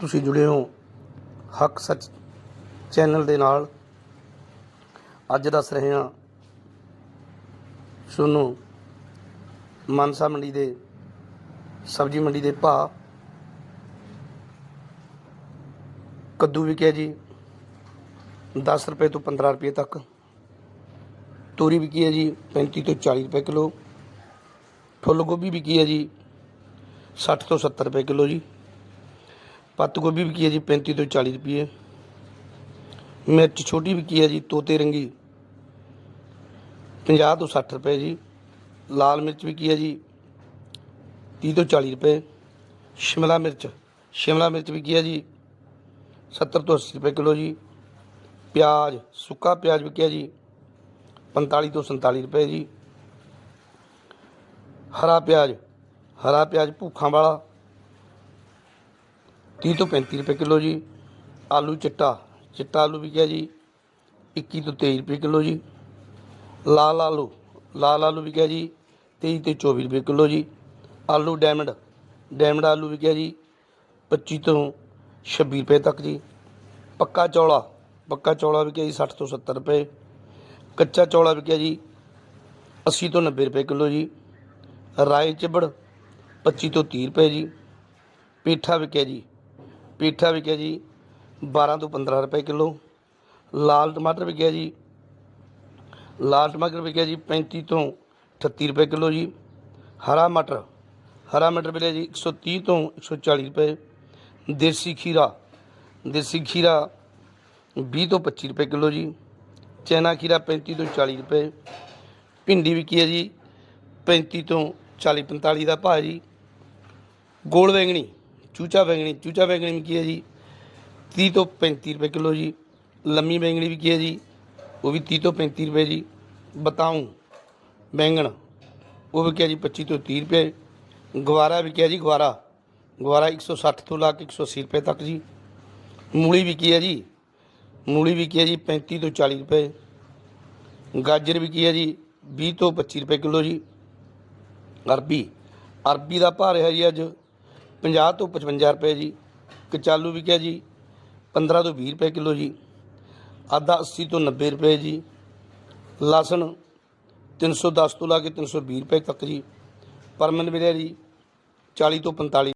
ਤੁਸੀਂ ਜੁੜੇ ਹੋ ਹੱਕ ਸੱਚ ਚੈਨਲ ਦੇ ਨਾਲ। ਅੱਜ ਦੱਸ ਰਹੇ ਹਾਂ ਤੁਹਾਨੂੰ ਮਾਨਸਾ ਮੰਡੀ ਦੇ ਸਬਜ਼ੀ ਮੰਡੀ ਦੇ ਭਾਅ ਕੱਦੂ ਵਿਕਿਆ ਜੀ 10 ਰੁਪਏ ਤੋਂ 15 ਰੁਪਏ ਤੱਕ। ਤੋਰੀ ਵਿਕੀ ਹੈ ਜੀ 35 ਤੋਂ 40 ਰੁਪਏ ਕਿਲੋ। ਫੁੱਲ ਗੋਭੀ ਵਿਕੀ ਹੈ ਜੀ 60 ਤੋਂ 70 ਰੁਪਏ ਕਿਲੋ ਜੀ। ਪੱਤ ਗੋਭੀ ਵਿਕੀ ਹੈ ਜੀ 35 ਤੋਂ 40 ਰੁਪਏ ਮਿਰਚ ਛੋਟੀ ਵਿਕੀ ਹੈ ਜੀ ਤੋਤੇ ਰੰਗੀ 50 ਤੋਂ 60 ਰੁਪਏ ਜੀ ਲਾਲ ਮਿਰਚ ਵਿਕੀ ਹੈ ਜੀ 30 ਤੋਂ 40 ਰੁਪਏ ਸ਼ਿਮਲਾ ਮਿਰਚ ਸ਼ਿਮਲਾ ਮਿਰਚ ਵਿਕੀ ਹੈ ਜੀ 70 ਤੋਂ 80 ਰੁਪਏ ਕਿਲੋ ਜੀ ਪਿਆਜ਼ ਸੁੱਕਾ ਪਿਆਜ਼ ਵਿਕਿਆ ਜੀ 45 ਤੋਂ 47 ਰੁਪਏ ਜੀ ਹਰਾ ਪਿਆਜ਼ ਹਰਾ ਪਿਆਜ਼ ਭੁੱਖਾਂ ਵਾਲਾ 30 ਤੋਂ 35 ਰੁਪਏ ਕਿਲੋ ਜੀ। ਆਲੂ ਚਿੱਟਾ ਚਿੱਟਾ ਆਲੂ ਵਿਕਿਆ ਜੀ 21 ਤੋਂ 23 ਰੁਪਏ ਕਿਲੋ ਜੀ। ਲਾਲ ਆਲੂ ਲਾਲ ਆਲੂ ਵਿਕਿਆ ਜੀ 23 ਤੇ 24 ਰੁਪਏ ਕਿਲੋ ਜੀ। ਆਲੂ ਡਾਇਮੰਡ ਡਾਇਮੰਡ ਆਲੂ ਵਿਕਿਆ ਜੀ 25 ਤੋਂ 26 ਰੁਪਏ ਤੱਕ ਜੀ। ਪੱਕਾ ਚੌਲਾ ਪੱਕਾ ਚੌਲਾ ਵਿਕਿਆ ਜੀ 60 ਤੋਂ 70 ਰੁਪਏ। ਕੱਚਾ ਚੌਲਾ ਵਿਕਿਆ ਜੀ 80 ਤੋਂ 90 ਰੁਪਏ ਕਿਲੋ ਜੀ। ਰਾਏ ਚਿਬੜ 25 ਤੋਂ 30 ਰੁਪਏ ਜੀ। ਪੇਠਾ ਵਿਕਿਆ ਜੀ ਪੀਠਾ ਵਿਕਿਆ ਜੀ 12 ਤੋਂ 15 ਰੁਪਏ ਕਿਲੋ। ਲਾਲ ਟਮਾਟਰ ਵਿਕਿਆ ਜੀ। ਲਾਲ ਟਮਾਟਰ ਵਿਕਿਆ ਜੀ 35 ਤੋਂ 38 ਰੁਪਏ ਕਿਲੋ ਜੀ। ਹਰਾ ਮਟਰ ਹਰਾ ਮਟਰ ਵਿਕਿਆ ਜੀ 130 ਤੋਂ 140 ਰੁਪਏ। ਦੇਸੀ ਖੀਰਾ ਦੇਸੀ ਖੀਰਾ 20 ਤੋਂ 25 ਰੁਪਏ ਕਿਲੋ ਜੀ। ਚੈਨਾ ਖੀਰਾ 35 ਤੋਂ 40 ਰੁਪਏ। ਭਿੰਡੀ ਵਿਕੀ ਹੈ ਜੀ 35 ਤੋਂ 40 45 ਦਾ ਭਾਅ ਜੀ। ਗੋਲ ਬੈਂਗਣੀ ਚੂਚਾ ਬੈਂਗਣੀ ਚੂਚਾ ਬੈਂਗਣੀ ਵੀ ਕੀ ਹੈ ਜੀ? 30 ਤੋਂ 35 ਰੁਪਏ ਕਿਲੋ ਜੀ। ਲੰਮੀ ਬੈਂਗਣੀ ਵਿਕੀ ਹੈ ਜੀ? ਉਹ ਵੀ 30 ਤੋਂ 35 ਰੁਪਏ ਜੀ। ਬਤਾਊਂ ਬੈਂਗਣ, ਉਹ ਵਿਕਿਆ ਜੀ? 25 ਤੋਂ 30 ਰੁਪਏ। ਗਵਾਰਾ ਵਿਕਿਆ ਜੀ? ਗਵਾਰਾ। ਗਵਾਰਾ 160 ਤੋਂ ਲਾ ਕੇ 180 ਰੁਪਏ ਤੱਕ ਜੀ। ਮੂਲੀ ਵਿਕੀ ਹੈ ਜੀ? ਮੂਲੀ ਵਿਕੀ ਹੈ ਜੀ? 35 ਤੋਂ 40 ਰੁਪਏ। ਗਾਜਰ ਵਿਕੀ ਹੈ ਜੀ? 20 ਤੋਂ 25 ਰੁਪਏ ਕਿਲੋ ਜੀ। ਅਰਬੀ। ਅਰਬੀ ਦਾ ਭਾਅ ਰਿਹਾ ਜੀ ਅੱਜ 50 ਤੋਂ 55 ਰੁਪਏ ਜੀ ਕਚਾਲੂ ਵਿਕਿਆ ਜੀ 15 ਤੋਂ 20 ਰੁਪਏ ਕਿਲੋ ਜੀ ਆਦਾ 80 ਤੋਂ 90 ਰੁਪਏ ਜੀ, ਲਸਣ 310 ਤੋਂ ਲਾ ਕੇ 320 ਰੁਪਏ ਤੱਕ ਜੀ ਪਰਮਨ ਵਿਰਿਆ ਜੀ 40 ਤੋਂ 45